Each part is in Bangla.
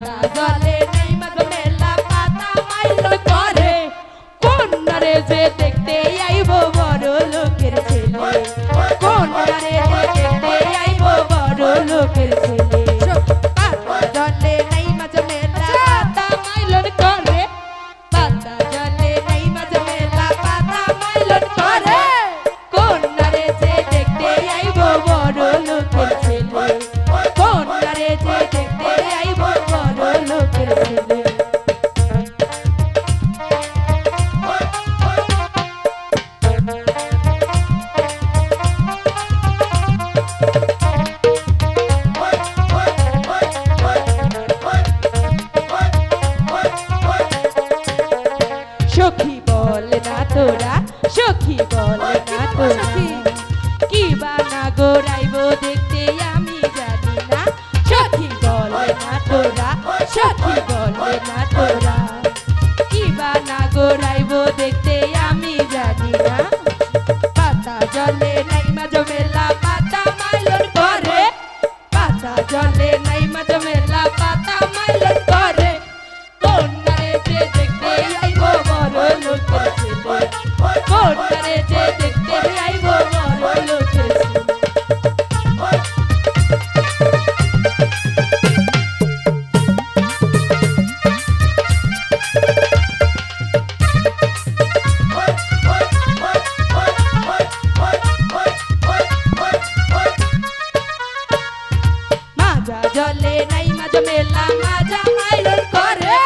জলে গোড়াইব দেখতে আমি জানি না। সখী বল না তোরা, সখী বল না তোরা। কি বানা গোড়াইব দেখতে জলে নাই মাঝ মেলা, মাজা মাইলন করে।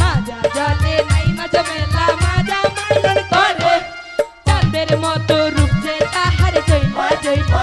মাজা জলে নাই মাঝ মেলা, মাজা মাইলন করে। চাঁদের মতো রূপ যে তাহার জৈলা জৈলা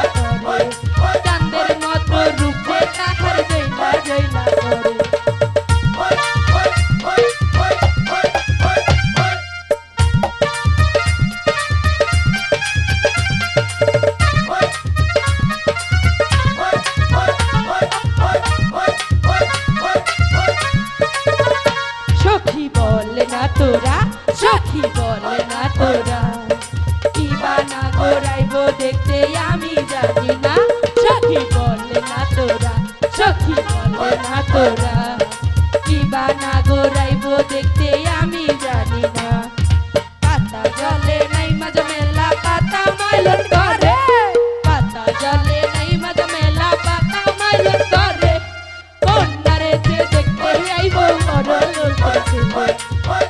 তোরা, সখী বলে না তোরা। কি বানা গোড়াইব দেখতে আমি জানি না। সখী বলে না তোরা, সখী বলে না তোরা। কি বানা গোড়াইব দেখতে আমি জানি না। পাতা জলে নাই মাঝ মেলা পাতা মাইলন করে পাতা জলে নাই মাঝ মেলা পাতা মাইলন করে কন্যারে যে দেখতে আইব লোকের ছেলে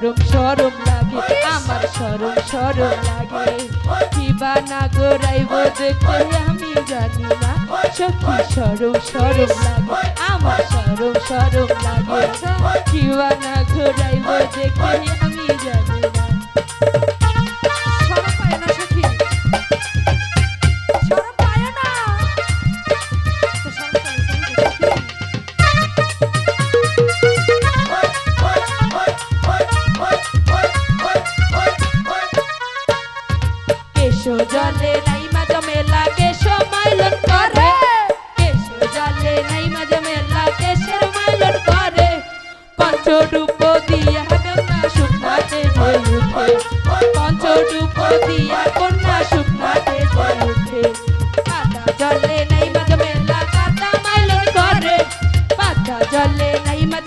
সরম সরম লাগে, আমার সরম সরম লাগে। কিবা না গোড়াইব দেখতে আমি জানি না, সখী সরম সরম লাগে, আমার সরম সরম লাগে। কিবা না গোড়াইব দেখতে আমি কেশো জলে নাই মাঝ মেলা কেশো মাইলন করে। কেশো জলে নাই মাঝ মেলা কেশের মাইলন করে। পঞ্চডুপ দিয়া কন্যা শুকনাতে যে উঠে পঞ্চডুপ দিয়া কন্যা শুকনাতে যে উঠে পাতা জলে নাই মাঝ মেলা পাতা মাইলন করে। পাতা জলে নাই মাঝ